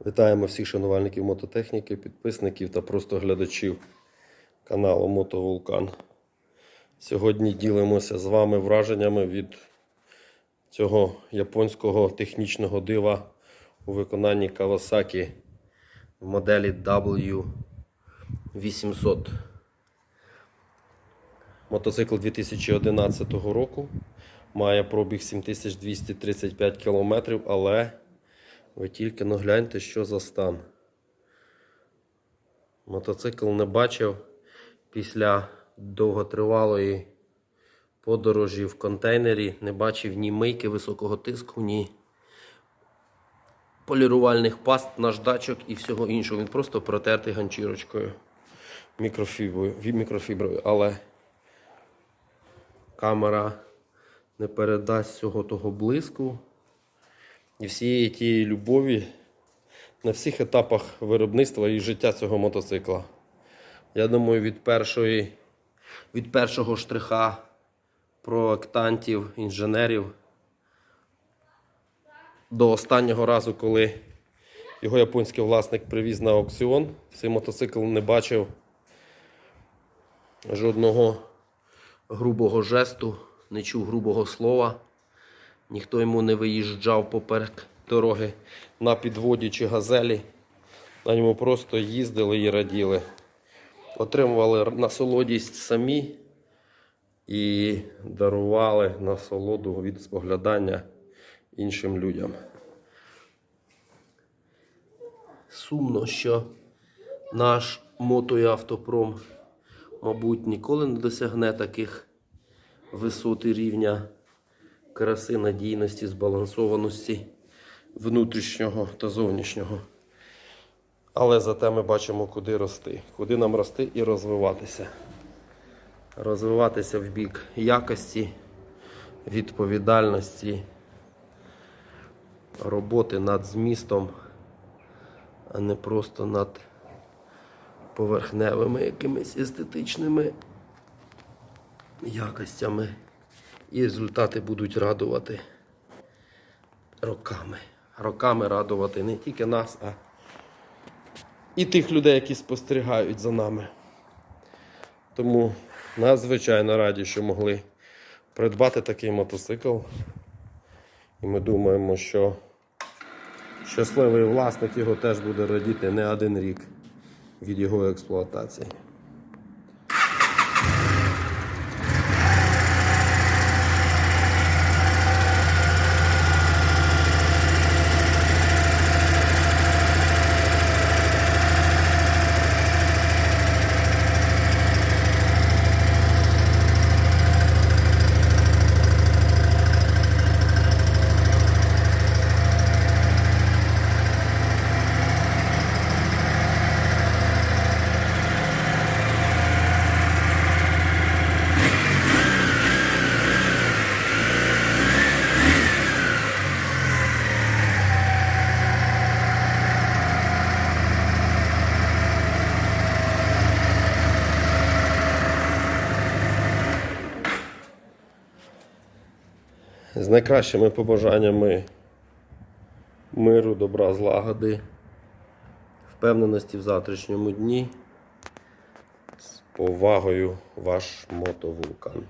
Вітаємо всіх шанувальників мототехніки, підписників та просто глядачів каналу Мотовулкан. Сьогодні ділимося з вами враженнями від цього японського технічного дива у виконанні Kawasaki в моделі W800. Мотоцикл 2011 року має пробіг 7235 км, але ви тільки ну гляньте, що за стан. Мотоцикл не бачив після довготривалої подорожі в контейнері, не бачив ні мийки високого тиску, ні полірувальних паст, наждачок і всього іншого. Він просто протертий ганчірочкою мікрофіброю. Але камера не передасть всього того блиску і всієї тієї любові на всіх етапах виробництва і життя цього мотоцикла. Я думаю, від першої, від першого штриха проектантів, інженерів до останнього разу, коли його японський власник привіз на аукціон, цей мотоцикл не бачив жодного грубого жесту, не чув грубого слова. Ніхто йому не виїжджав поперек дороги на підводі чи газелі. На ньому просто їздили і раділи. Отримували насолодість самі і дарували насолоду від споглядання іншим людям. Сумно, що наш мото і автопром, мабуть, ніколи не досягне таких висот і рівня краси, надійності, збалансованості внутрішнього та зовнішнього. Але зате ми бачимо, куди рости, куди нам рости і розвиватися. Розвиватися в бік якості, відповідальності, роботи над змістом, а не просто над поверхневими якимись естетичними якостями. І результати будуть радувати роками. Роками радувати не тільки нас, а і тих людей, які спостерігають за нами. Тому надзвичайно раді, що могли придбати такий мотоцикл. І ми думаємо, що щасливий власник його теж буде радіти не один рік від його експлуатації. З найкращими побажаннями миру, добра, злагоди, впевненості в завтрашньому дні. З повагою ваш мотовулкан.